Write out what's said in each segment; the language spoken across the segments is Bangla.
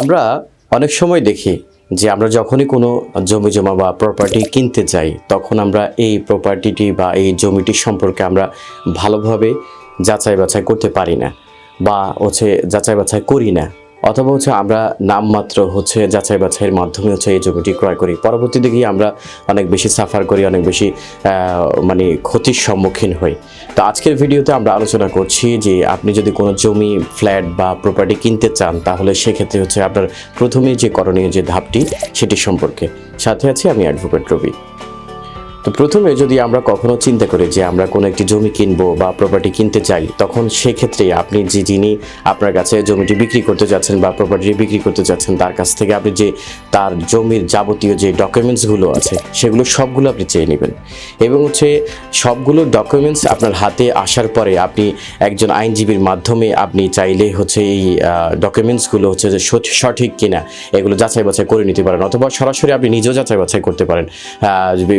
আমরা অনেক সময় দেখি যে আমরা যখনই কোনো জমি জমা বা প্রপার্টি কিনতে যাই, তখন আমরা এই প্রপার্টিটি বা এই জমিটি সম্পর্কে আমরা ভালোভাবে যাচাই বাছাই করতে পারি না বা হচ্ছে যাচাই বাছাই করি না। অথবা হচ্ছে আমরা নামমাত্র হচ্ছে যাচাই বাছাইয়ের মাধ্যমে হচ্ছে এই জমিটি ক্রয় করি। পরবর্তীতে গিয়ে আমরা অনেক বেশি সাফার করি, অনেক বেশি মানে ক্ষতির সম্মুখীন হই। তো আজকের ভিডিওতে আমরা আলোচনা করছি যে আপনি যদি কোনো জমি, ফ্ল্যাট বা প্রপার্টি কিনতে চান, তাহলে সেক্ষেত্রে হচ্ছে আপনার প্রথমে যে করণীয় যে ধাপটি, সেটি সম্পর্কে। সাথে আছি আমি অ্যাডভোকেট রবি। তো প্রথমে যদি আমরা কখনো চিন্তা করি যে আমরা কোনো একটি জমি কিনবো বা প্রপার্টি কিনতে চাই, তখন সেক্ষেত্রে আপনি যে যিনি আপনার কাছে জমিটি বিক্রি করতে যাচ্ছেন বা প্রপার্টি বিক্রি করতে যাচ্ছেন, তার কাছ থেকে আপনি যে তার জমির যাবতীয় যে ডকুমেন্টসগুলো আছে, সেগুলো সবগুলো আপনি চেয়ে নেবেন। এবং হচ্ছে সবগুলো ডকুমেন্টস আপনার হাতে আসার পরে আপনি একজন আইনজীবীর মাধ্যমে আপনি চাইলে হচ্ছে এই ডকুমেন্টসগুলো হচ্ছে যে সঠ- সঠিক কিনা, এগুলো যাচাই বাছাই করে নিতে পারেন। অথবা সরাসরি আপনি নিজেও যাচাই বাছাই করতে পারেন।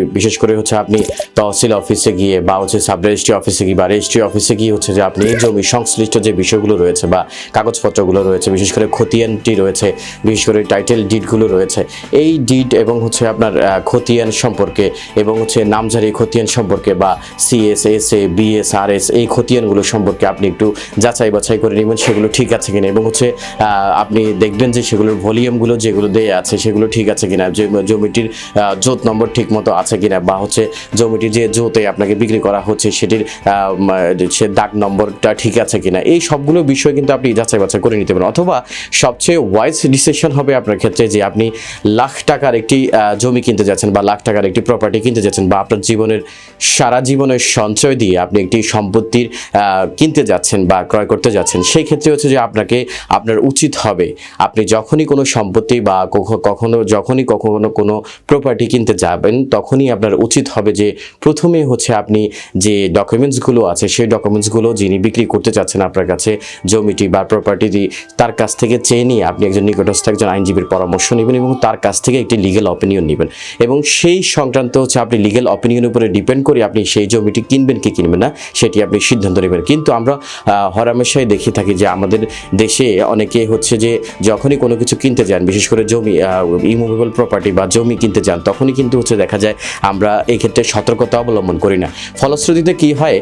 বিশেষ করে হচ্ছে আপনি তহসিল অফিসে গিয়ে বা হচ্ছে সাব রেজিস্ট্রি অফিসে গিয়ে বা রেজিস্ট্রি অফিসে গিয়ে হচ্ছে যে আপনি জমি সংশ্লিষ্ট যে বিষয়গুলো রয়েছে বা কাগজপত্রগুলো রয়েছে, বিশেষ করে খতিয়ানটি রয়েছে, বিশেষ করে টাইটেল ডিডগুলো রয়েছে, এই ডিড এবং হচ্ছে আপনার খতিয়ান সম্পর্কে এবং হচ্ছে নামজারি খতিয়ান সম্পর্কে বা CS S A BS R S এই খতিয়ানগুলো সম্পর্কে আপনি একটু যাচাই বাছাই করে নেবেন, সেগুলো ঠিক আছে কিনা এবং হচ্ছে আপনি দেখবেন যে সেগুলোর ভলিউমগুলো যেগুলো দেয়া আছে সেগুলো ঠিক আছে কিনা জমিটির জোত নম্বর ঠিক মতো আছে কিনা বা হচ্ছে জমিটির যে জোতে আপনাকে বিক্রি করা হচ্ছে সেটির সে দাগ নম্বরটা ঠিক আছে কিনা, এই সবগুলো বিষয় কিন্তু আপনি যাচাই বাছাই করে নিতে পারেন। অথবা সবচেয়ে ওয়াইজ ডিসিশন হবে আপনার ক্ষেত্রে যে আপনি লাখ টাকার একটি জমি কিনতে যাচ্ছেন বা লাখ টাকার একটি প্রপার্টি কিনতে যাচ্ছেন বা আপনার জীবনের সারা জীবনের সঞ্চয় দিয়ে আপনি একটি সম্পত্তির কিনতে যাচ্ছেন বা ক্রয় করতে যাচ্ছেন, সেই ক্ষেত্রে হচ্ছে যে আপনাকে, আপনার উচিত হবে আপনি যখনই কোনো সম্পত্তি বা কখনো, যখনই কখনো কোনো প্রপার্টি কিনতে যাবেন, তখনই আপনার উচিত হবে যে প্রথমে হচ্ছে আপনি যে ডকুমেন্টসগুলো আছে সেই ডকুমেন্টসগুলো যিনি বিক্রি করতে চাচ্ছেন আপনার কাছে জমিটি বা প্রপার্টিটি তার কাছ থেকে চেয়ে নিয়ে আপনি একজন নিকটস্থ একজন আইনজীবীর পরামর্শ নেবেন এবং তার কাছ থেকে একটি লিগেল অপিনিয়ন নেবেন। এবং সেই সংক্রান্ত হচ্ছে আপনি লিগেল অপিনিয়নের উপরে ডিপেন্ড করে আপনি সেই জমিটি কিনবেন কি কিনবেন না সেটি আপনি সিদ্ধান্ত নেবেন। কিন্তু আমরা আহ, হরহামেশাই দেখে থাকি যে আমাদের দেশে অনেকে হচ্ছে যে যখনই কোনো কিছু কিনতে যান বিশেষ করে জমি ইমুভেবল প্রপার্টি বা জমি কিনতে যান তখনই কিন্তু হচ্ছে দেখা যায় আমরা এই ক্ষেত্রে সতর্কতা অবলম্বন করি না। ফলশ্রুতিতে কি হয়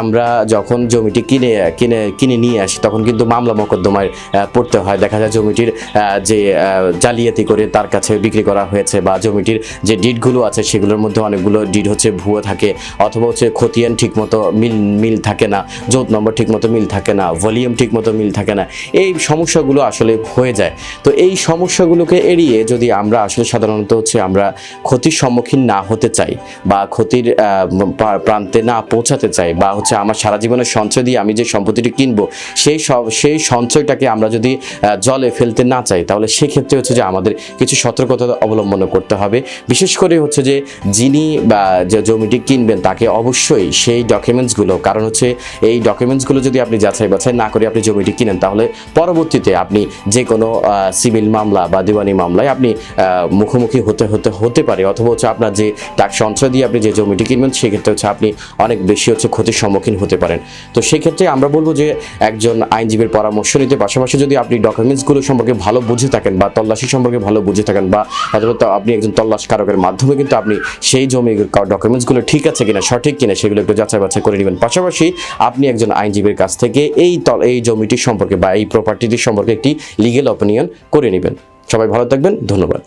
আমরা যখন জমিটি কিনে কিনে কিনে নিয়ে আসি, তখন কিন্তু মামলা মোকদ্দমায় পড়তে হয়। দেখা যায় জমিটির যে জালিয়াতি করে তার কাছে বিক্রি করা হয়েছে বা জমিটির যে ডিডগুলো আছে, সেগুলোর মধ্যে অনেকগুলো ডিড হচ্ছে ভুয়ো থাকে অথবা হচ্ছে খতিয়ান ঠিকমতো মিল মিল থাকে না, যৌথ নম্বর ঠিকমতো মিল থাকে না, ভলিউম ঠিকমতো মিল থাকে না। এই সমস্যাগুলো আসলে হয়ে যায়। তো এই সমস্যাগুলোকে এড়িয়ে যদি আমরা আসলে সাধারণত হচ্ছে আমরা ক্ষতির সম্মুখীন না হতে চাই বা ক্ষতির প্রান্তে না পৌঁছাতে চাই বা হচ্ছে আমার সারা জীবনের সঞ্চয় দিয়ে আমি যে সম্পত্তিটি কিনবো, সেই সব, সেই সঞ্চয়টাকে আমরা যদি জলে ফেলতে না চাই, তাহলে সেক্ষেত্রে হচ্ছে যে আমাদের কিছু সতর্কতা অবলম্বন করতে হবে। বিশেষ করে হচ্ছে যে যিনি বা যে জমিটি কিনবেন, তাকে অবশ্যই সেই ডকুমেন্টসগুলো, কারণ হচ্ছে এই ডকুমেন্টসগুলো যদি আপনি যাচাই বাছাই না করে আপনি জমিটি কিনেন, তাহলে পরবর্তীতে আপনি যে কোনো সিভিল মামলা বা দিওয়ানি মামলায় আপনি মুখোমুখি হতে হতে হতে পারে, অথবা হচ্ছে আপনার যে টাকা সঞ্চয় দিয়ে আপনি যে জমিটি কিনবেন, সেক্ষেত্রে হচ্ছে আপনি অনেক বেশি হচ্ছে ক্ষতির সম্মুখীন হতে পারেন। তো সেক্ষেত্রে আমরা বলব যে একজন আইনজীবীর পরামর্শ নিতে, পাশাপাশি যদি আপনি ডকুমেন্টসগুলো সম্পর্কে ভালো বুঝে থাকেন বা তল্লাশি সম্পর্কে ভালো বুঝে থাকেন বা অথবা আপনি একজন তল্লাশকারকের মাধ্যমে কিন্তু আপনি সেই জমি ডকুমেন্টসগুলো ঠিক আছে কিনা, সঠিক কিনা, সেগুলো একটু যাচাই বাছাই করে নেবেন। পাশাপাশি আপনি একজন আইনজীবীর কাছ থেকে এই তল, এই জমিটির সম্পর্কে বা এই প্রপার্টিটির সম্পর্কে একটি লিগেল অপিনিয়ন করে নেবেন। সবাই ভালো থাকবেন, ধন্যবাদ।